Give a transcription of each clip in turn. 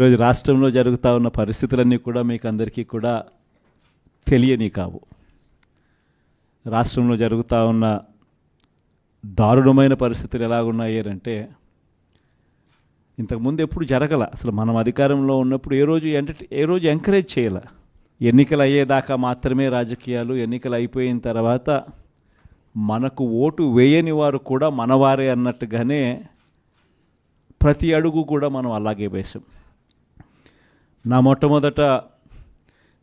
ఈరోజు రాష్ట్రంలో జరుగుతూ ఉన్న పరిస్థితులన్నీ కూడా మీకు అందరికీ కూడా తెలియని కావు. రాష్ట్రంలో జరుగుతూ ఉన్న దారుణమైన పరిస్థితులు ఎలాగున్నాయి అంటే ఇంతకుముందు ఎప్పుడు జరగల అసలు మనం అధికారంలో ఉన్నప్పుడు ఏ రోజు ఎంటర్ ఏ రోజు ఎంకరేజ్ చేయాల? ఎన్నికలు అయ్యేదాకా మాత్రమే రాజకీయాలు ఎన్నికలు అయిపోయిన తర్వాత మనకు ఓటు వేయని వారు కూడా మనవారే అన్నట్టుగానే ప్రతి అడుగు కూడా మనం అలాగే వేసాం నా మొట్టమొదట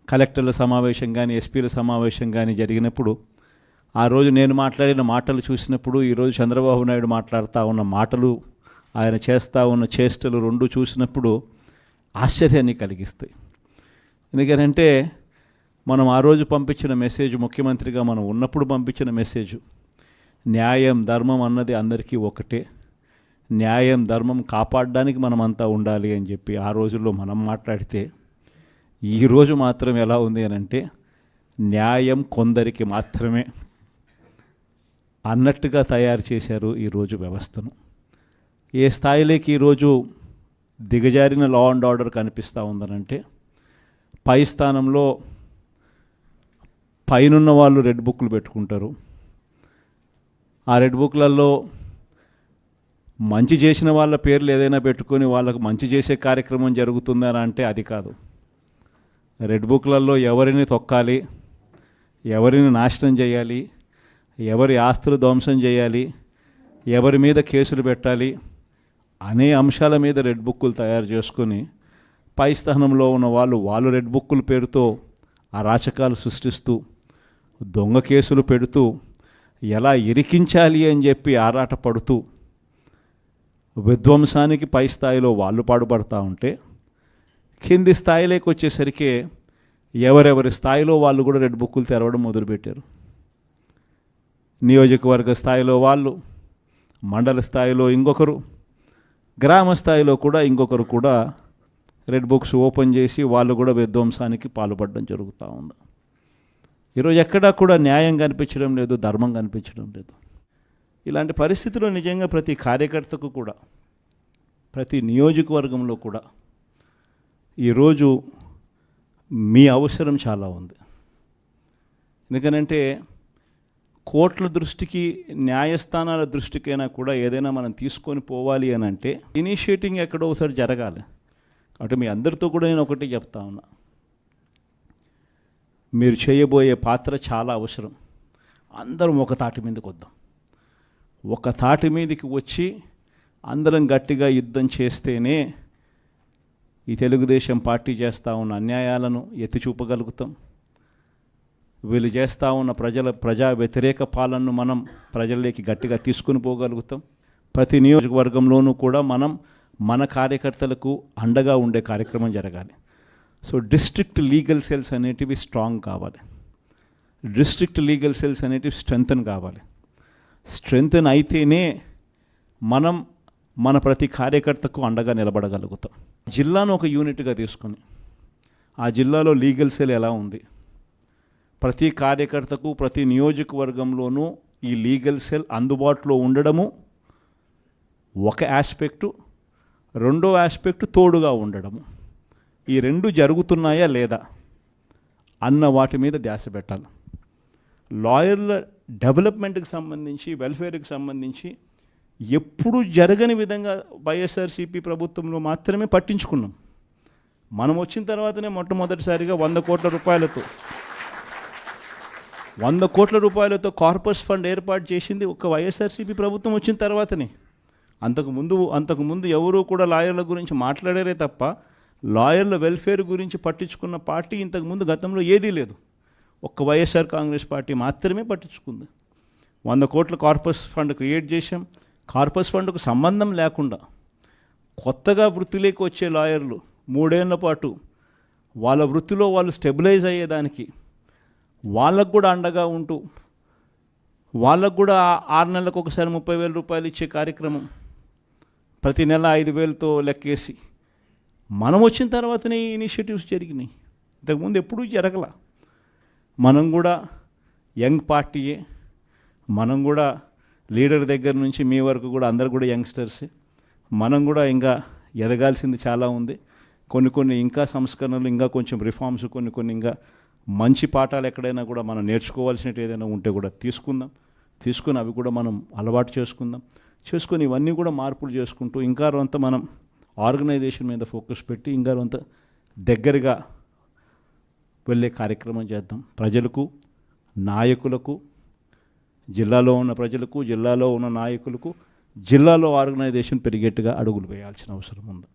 కలెక్టర్ల సమావేశం కానీ ఎస్పీల సమావేశం కానీ జరిగినప్పుడు ఆ రోజు నేను మాట్లాడిన మాటలు చూసినప్పుడు ఈరోజు చంద్రబాబు నాయుడు మాట్లాడుతూ ఉన్న మాటలు ఆయన చేస్తూ ఉన్న చేష్టలు రెండు చూసినప్పుడు ఆశ్చర్యాన్ని కలిగిస్తాయి. ఎందుకనంటే మనం ఆ రోజు పంపించిన మెసేజ్ ముఖ్యమంత్రిగా మనం ఉన్నప్పుడు పంపించిన మెసేజ్ న్యాయం ధర్మం అన్నది అందరికీ ఒకటే. న్యాయం ధర్మం కాపాడడానికి మనమంతా ఉండాలి అని చెప్పి ఆ రోజుల్లో మనం మాట్లాడితే ఈరోజు మాత్రం ఎలా ఉంది అని అంటే న్యాయం కొందరికి మాత్రమే అన్నట్టుగా తయారు చేశారు ఈరోజు వ్యవస్థను. ఏ స్థాయిలోకి ఈరోజు దిగజారిన లా అండ్ ఆర్డర్ కనిపిస్తూ ఉందనంటే పై స్థానంలో పైనున్న వాళ్ళు రెడ్ బుక్లు పెట్టుకుంటారు. ఆ రెడ్ బుక్లలో మంచి చేసిన వాళ్ళ పేర్లు ఏదైనా పెట్టుకొని వాళ్ళకు మంచి చేసే కార్యక్రమం జరుగుతుందని అంటే అది కాదు. రెడ్ బుక్లలో ఎవరిని తొక్కాలి ఎవరిని నాశనం చేయాలి ఎవరి ఆస్తులు ధ్వంసం చేయాలి ఎవరి మీద కేసులు పెట్టాలి అనే అంశాల మీద రెడ్ బుక్కులు తయారు చేసుకొని పై స్థానంలో ఉన్న వాళ్ళు వాళ్ళు రెడ్ బుక్కుల పేరుతో అరాచకాలు సృష్టిస్తూ దొంగ కేసులు పెడుతూ ఎలా ఇరికించాలి అని చెప్పి ఆరాట పడుతూ విధ్వంసానికి పై స్థాయిలో వాళ్ళు పాడుపడుతూ ఉంటే కింది స్థాయిలోకి వచ్చేసరికి ఎవరెవరి స్థాయిలో వాళ్ళు కూడా రెడ్ బుక్కులు తెరవడం మొదలుపెట్టారు. నియోజకవర్గ స్థాయిలో వాళ్ళు మండల స్థాయిలో ఇంకొకరు గ్రామ స్థాయిలో కూడా ఇంకొకరు కూడా రెడ్ బుక్స్ ఓపెన్ చేసి వాళ్ళు కూడా విధ్వంసానికి పాల్పడడం జరుగుతూ ఉంది. ఈరోజు ఎక్కడా కూడా న్యాయం కనిపించడం లేదు ధర్మం కనిపించడం లేదు. ఇలాంటి పరిస్థితుల్లో నిజంగా ప్రతి కార్యకర్తకు కూడా ప్రతి నియోజకవర్గంలో కూడా ఈరోజు మీ అవసరం చాలా ఉంది. ఎందుకనంటే కోట్ల దృష్టికి న్యాయస్థానాల దృష్టికైనా కూడా ఏదైనా మనం తీసుకొని పోవాలి అని అంటే ఇనిషియేటింగ్ ఎక్కడో ఒకసారి జరగాలి. కాబట్టి మీ అందరితో కూడా నేను ఒకటి చెప్తా ఉన్నా. మీరు చేయబోయే పాత్ర చాలా అవసరం. అందరం ఒక తాటి మీదకి వద్దాం. ఒక తాటి మీదకి వచ్చి అందరం గట్టిగా యుద్ధం చేస్తేనే ఈ తెలుగుదేశం పార్టీ చేస్తూ ఉన్న అన్యాయాలను ఎత్తి చూపగలుగుతాం. వీళ్ళు చేస్తూ ఉన్న ప్రజల ప్రజా వ్యతిరేక పాలనను మనం ప్రజల్లోకి గట్టిగా తీసుకుని పోగలుగుతాం. ప్రతి నియోజకవర్గంలోనూ కూడా మనం మన కార్యకర్తలకు అండగా ఉండే కార్యక్రమం జరగాలి. సో డిస్ట్రిక్ట్ లీగల్ సెల్స్ అనేటివి స్ట్రాంగ్ కావాలి. డిస్ట్రిక్ట్ లీగల్ సెల్స్ అనేటివి స్ట్రెంగ్తన్ కావాలి. స్ట్రెంగ్తన్ అయితేనే మనం మన ప్రతి కార్యకర్తకు అండగా నిలబడగలుగుతాం. జిల్లాను ఒక యూనిట్గా తీసుకొని ఆ జిల్లాలో లీగల్ సెల్ ఎలా ఉంది? ప్రతి కార్యకర్తకు ప్రతి నియోజకవర్గంలోనూ ఈ లీగల్ సెల్ అందుబాటులో ఉండడము ఒక ఆస్పెక్టు రెండో ఆస్పెక్ట్ తోడుగా ఉండడము. ఈ రెండు జరుగుతున్నాయా లేదా అన్న వాటి మీద ధ్యాస పెట్టాలి. లాయర్ల డెవలప్మెంట్కి సంబంధించి వెల్ఫేర్కి సంబంధించి ఎప్పుడు జరగని విధంగా వైఎస్ఆర్సీపీ ప్రభుత్వంలో మాత్రమే పట్టించుకున్నాం. మనం వచ్చిన తర్వాతనే మొట్టమొదటిసారిగా వంద కోట్ల రూపాయలతో వంద కోట్ల రూపాయలతో కార్పస్ ఫండ్ ఏర్పాటు చేసింది ఒక వైఎస్ఆర్సీపీ ప్రభుత్వం వచ్చిన తర్వాతనే. అంతకుముందు అంతకుముందు ఎవరూ కూడా లాయర్ల గురించి మాట్లాడారే తప్ప లాయర్ల వెల్ఫేర్ గురించి పట్టించుకున్న పార్టీ ఇంతకుముందు గతంలో ఏదీ లేదు. ఒక్క వైఎస్ఆర్ కాంగ్రెస్ పార్టీ మాత్రమే పట్టించుకుంది. వంద కోట్ల కార్పస్ ఫండ్ క్రియేట్ చేశాం. కార్పస్ ఫండ్కు సంబంధం లేకుండా కొత్తగా వృత్తిలోకి వచ్చే లాయర్లు మూడేళ్ళ పాటు వాళ్ళ వృత్తిలో వాళ్ళు స్టెబిలైజ్ అయ్యేదానికి వాళ్ళకు కూడా అండగా ఉంటూ వాళ్ళకు కూడా ఆరు నెలలకు ఒకసారి ముప్పై వేల రూపాయలు ఇచ్చే కార్యక్రమం ప్రతి నెల ఐదు వేలతో లెక్కేసి మనం వచ్చిన తర్వాతనే ఇనిషియేటివ్స్ జరిగినాయి. ఇంతకుముందు ఎప్పుడూ జరగల. మనం కూడా యంగ్ పార్టీయే. మనం కూడా లీడర్ దగ్గర నుంచి మీ వరకు కూడా అందరు కూడా యంగ్స్టర్సే. మనం కూడా ఇంకా ఎదగాల్సింది చాలా ఉంది. కొన్ని కొన్ని ఇంకా సంస్కరణలు ఇంకా కొంచెం రిఫార్మ్స్ కొన్ని కొన్ని ఇంకా మంచి పాఠాలు ఎక్కడైనా కూడా మనం నేర్చుకోవాల్సినట్టు ఏదైనా ఉంటే కూడా తీసుకుందాం. తీసుకుని అవి కూడా మనం అలవాటు చేసుకుందాం. చేసుకొని ఇవన్నీ కూడా మార్పులు చేసుకుంటూ ఇంకా కొంత మనం ఆర్గనైజేషన్ మీద ఫోకస్ పెట్టి ఇంకా కొంత దగ్గరగా వెళ్ళే కార్యక్రమం చేద్దాం. ప్రజలకు నాయకులకు జిల్లాలో ఉన్న ప్రజలకు జిల్లాలో ఉన్న నాయకులకు జిల్లాలో ఆర్గనైజేషన్ పెరిగేట్టుగా అడుగులు వేయాల్సిన అవసరం ఉంది.